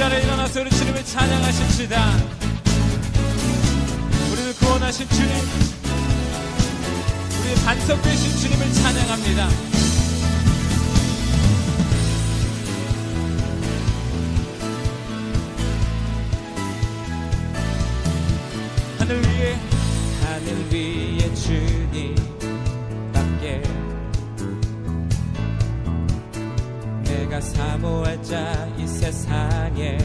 자리에 일어나서 우리 주님을 찬양하십시다. 우리를 구원하신 주님, 우리의 반석 되신 주님을 찬양합니다. 하늘 위에 하늘 위에 사모할 자이 세상에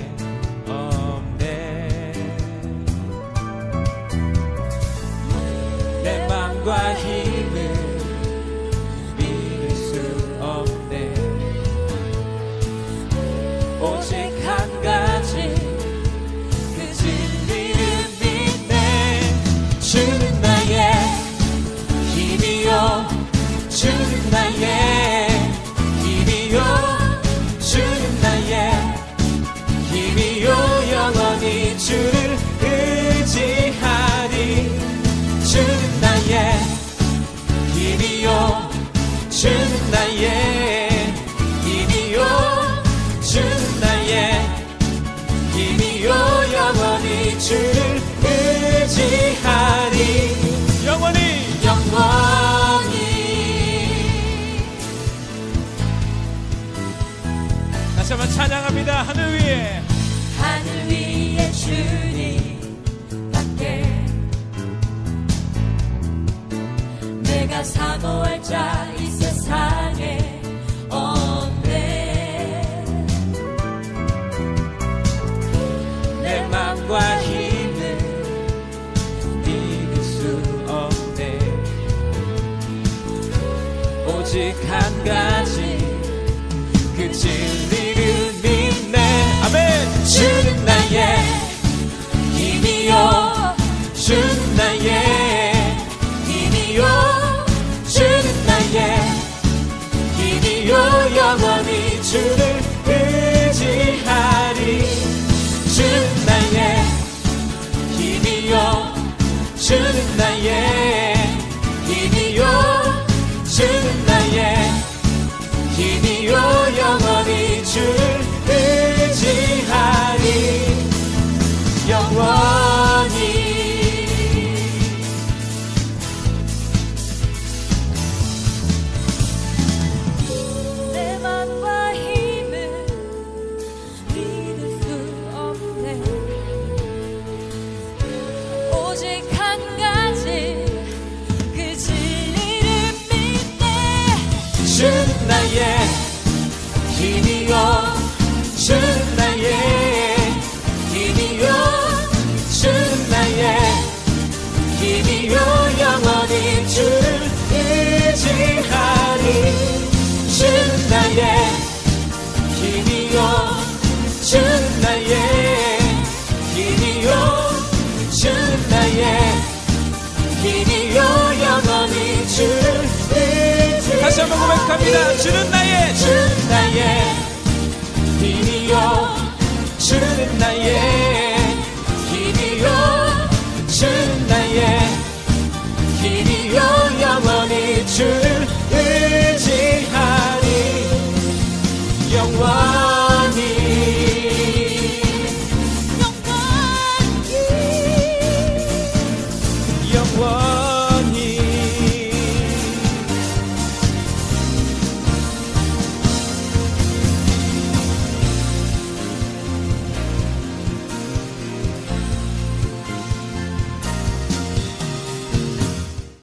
의지하리. 영원히. 영원히. 다시 한번 찬양합니다. 하늘 위에. 하늘 위에 주님 밖에 내가 사모할 자 이 세상 한 가지. 그 진리를 믿네. 아멘. 주는 나의 힘이요. 주는 나의 힘이요. 주는 나의 힘이요. 영원히 주를 의지하리. 주는 나의 힘이요. 주는 나의 주는 나의 힘이요 영원히 주를 의지 다시 한번 고백합니다. 주는 나의 주는 나의 힘이요 주는 나의 힘이요 주는 나의 힘이요 영원히 주를 의지하리. 영원